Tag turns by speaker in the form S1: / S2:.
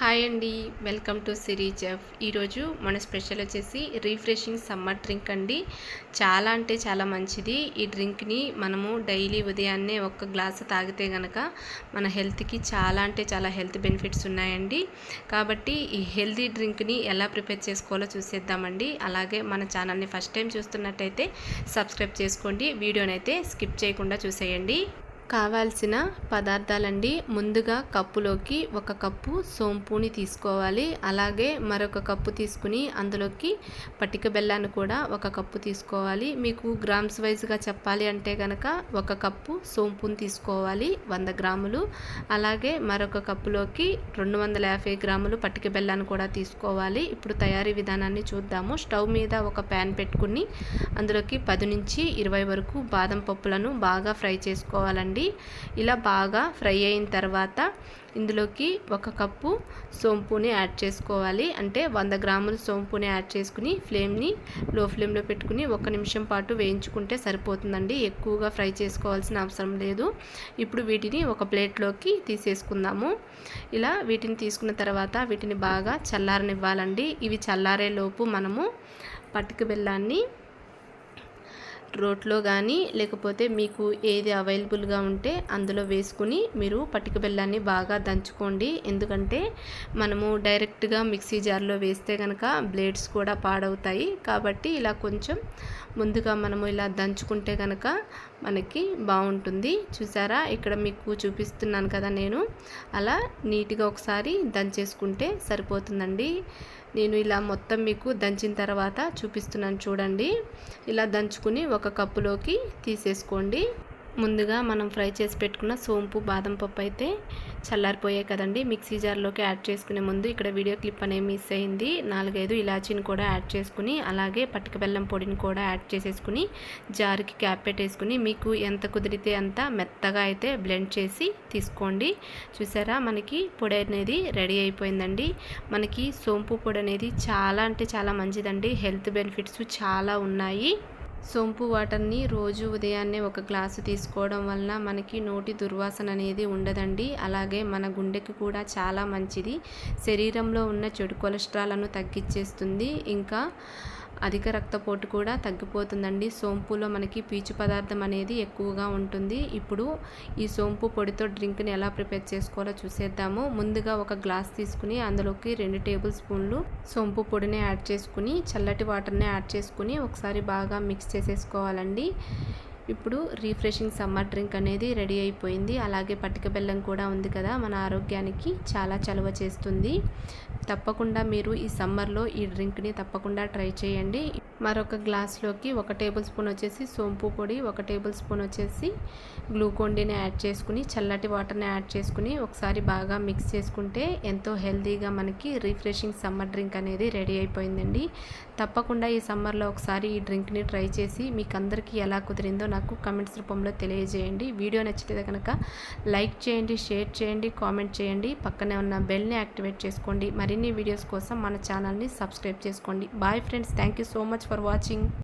S1: Hi అండి welcome to Siri chef ఈరోజు మన స్పెషల్ వచ్చేసి రీఫ్రెషింగ్ సమ్మర్ డ్రింక్ అండి. చాలా అంటే చాలా మంచిది. ఈ డ్రింక్ని మనము డైలీ ఉదయాన్నే ఒక్క గ్లాసు తాగితే కనుక మన హెల్త్కి చాలా అంటే చాలా హెల్త్ బెనిఫిట్స్ ఉన్నాయండి. కాబట్టి ఈ హెల్తీ డ్రింక్ని ఎలా ప్రిపేర్ చేసుకోవాలో చూసేద్దామండి. అలాగే మన ఛానల్ని ఫస్ట్ టైం చూస్తున్నట్టయితే సబ్స్క్రైబ్ చేసుకోండి. వీడియోనైతే స్కిప్ చేయకుండా చూసేయండి. కావాల్సిన పదార్థాలండి. ముందుగా కప్పులోకి ఒక కప్పు సోంపుని తీసుకోవాలి. అలాగే మరొక కప్పు తీసుకుని అందులోకి పటిక బెల్లాన్ని కూడా ఒక కప్పు తీసుకోవాలి. మీకు గ్రామ్స్ వైజ్గా చెప్పాలి అంటే కనుక ఒక కప్పు సోంపుని తీసుకోవాలి వంద గ్రాములు. అలాగే మరొక కప్పులోకి రెండు వందల యాభై గ్రాములు పటిక బెల్లాన్ని కూడా తీసుకోవాలి. ఇప్పుడు తయారీ విధానాన్ని చూద్దాము. స్టవ్ మీద ఒక ప్యాన్ పెట్టుకుని అందులోకి పది నుంచి ఇరవై వరకు బాదం పప్పులను బాగా ఫ్రై చేసుకోవాలండి. చేసుకోండి ఇలా బాగా ఫ్రై అయిన తర్వాత ఇందులోకి ఒక కప్పు సోంపుని యాడ్ చేసుకోవాలి. అంటే వంద గ్రాముల సోంపుని యాడ్ చేసుకుని ఫ్లేమ్ని లో ఫ్లేమ్లో పెట్టుకుని ఒక నిమిషం పాటు వేయించుకుంటే సరిపోతుందండి. ఎక్కువగా ఫ్రై చేసుకోవాల్సిన అవసరం లేదు. ఇప్పుడు వీటిని ఒక ప్లేట్లోకి తీసేసుకుందాము. ఇలా వీటిని తీసుకున్న తర్వాత వీటిని బాగా చల్లారనివ్వాలండి. ఇవి చల్లారే లోపు మనము పట్టుకు బెల్లాన్ని రోట్లో కానీ లేకపోతే మీకు ఏది అవైలబుల్గా ఉంటే అందులో వేసుకుని మీరు పటిక బెల్లాన్ని బాగా దంచుకోండి. ఎందుకంటే మనము డైరెక్ట్గా మిక్సీ జార్లో వేస్తే కనుక బ్లేడ్స్ కూడా పాడవుతాయి. కాబట్టి ఇలా కొంచెం ముందుగా మనము ఇలా దంచుకుంటే కనుక మనకి బాగుంటుంది చూసారా? ఇక్కడ మీకు చూపిస్తున్నాను కదా నేను. అలా నీట్గా ఒకసారి దంచేసుకుంటే సరిపోతుందండి. నేను ఇలా మొత్తం మీకు దంచిన తర్వాత చూపిస్తున్నాను చూడండి. ఇలా దంచుకుని ఒక కప్పులోకి తీసేసుకోండి. ముందుగా మనం ఫ్రై చేసి పెట్టుకున్న సోంపు బాదం పప్పు అయితే చల్లారిపోయాయి కదండి. మిక్సీ జార్లోకి యాడ్ చేసుకునే ముందు ఇక్కడ వీడియో క్లిప్ అనేది మిస్ అయింది. నాలుగైదు ఇలాచీని కూడా యాడ్ చేసుకుని అలాగే పట్టుక బెల్లం పొడిని కూడా యాడ్ చేసేసుకుని జార్కి క్యాప్ పెట్టేసుకుని మీకు ఎంత కుదిరితే అంత మెత్తగా అయితే బ్లెండ్ చేసి తీసుకోండి. చూసారా మనకి పొడి అనేది రెడీ అయిపోయిందండి. మనకి సోంపు పొడి అనేది చాలా అంటే చాలా మంచిదండి. హెల్త్ బెనిఫిట్స్ చాలా ఉన్నాయి. సోంపు వాటర్ని రోజు ఉదయాన్నే ఒక గ్లాసు తీసుకోవడం వలన మనకి నోటి దుర్వాసన అనేది ఉండదండి. అలాగే మన గుండెకి కూడా చాలా మంచిది. శరీరంలో ఉన్న చెడు కొలెస్ట్రాల్ను తగ్గించేస్తుంది ఇంకా అధిక రక్తపోటు కూడా తగ్గిపోతుందండి. సోంపులో మనకి పీచు పదార్థం అనేది ఎక్కువగా ఉంటుంది. ఇప్పుడు ఈ సోంపు పొడితో డ్రింక్ని ఎలా ప్రిపేర్ చేసుకోవాలో చూసేద్దాము. ముందుగా ఒక గ్లాస్ తీసుకుని అందులోకి రెండు టేబుల్ స్పూన్లు సోంపు పొడిని యాడ్ చేసుకుని చల్లటి వాటర్ని యాడ్ చేసుకుని ఒకసారి బాగా మిక్స్ చేసేసుకోవాలండి. ఇప్పుడు రీఫ్రెషింగ్ సమ్మర్ డ్రింక్ అనేది రెడీ అయిపోయింది. అలాగే పట్టిక బెల్లం కూడా ఉంది కదా మన ఆరోగ్యానికి చాలా చలువ చేస్తుంది. తప్పకుండా మీరు ఈ సమ్మర్లో ఈ డ్రింక్ని తప్పకుండా ట్రై చేయండి. మరొక గ్లాస్లోకి ఒక టేబుల్ స్పూన్ వచ్చేసి సోంపు పొడి ఒక టేబుల్ స్పూన్ వచ్చేసి గ్లూకోండిని యాడ్ చేసుకుని చల్లటి వాటర్ని యాడ్ చేసుకుని ఒకసారి బాగా మిక్స్ చేసుకుంటే ఎంతో హెల్తీగా మనకి రిఫ్రెషింగ్ సమ్మర్ డ్రింక్ అనేది రెడీ అయిపోయిందండి. తప్పకుండా ఈ సమ్మర్లో ఒకసారి ఈ డ్రింక్ని ట్రై చేసి మీకు అందరికీ ఎలా కుదిరిందో నాకు కమెంట్స్ రూపంలో తెలియజేయండి. వీడియో నచ్చితే కనుక లైక్ చేయండి షేర్ చేయండి కామెంట్ చేయండి. పక్కనే ఉన్న బెల్ని యాక్టివేట్ చేసుకోండి. మరిన్ని వీడియోస్ కోసం మన ఛానల్ని సబ్స్క్రైబ్ చేసుకోండి. Bye friends thank so much for watching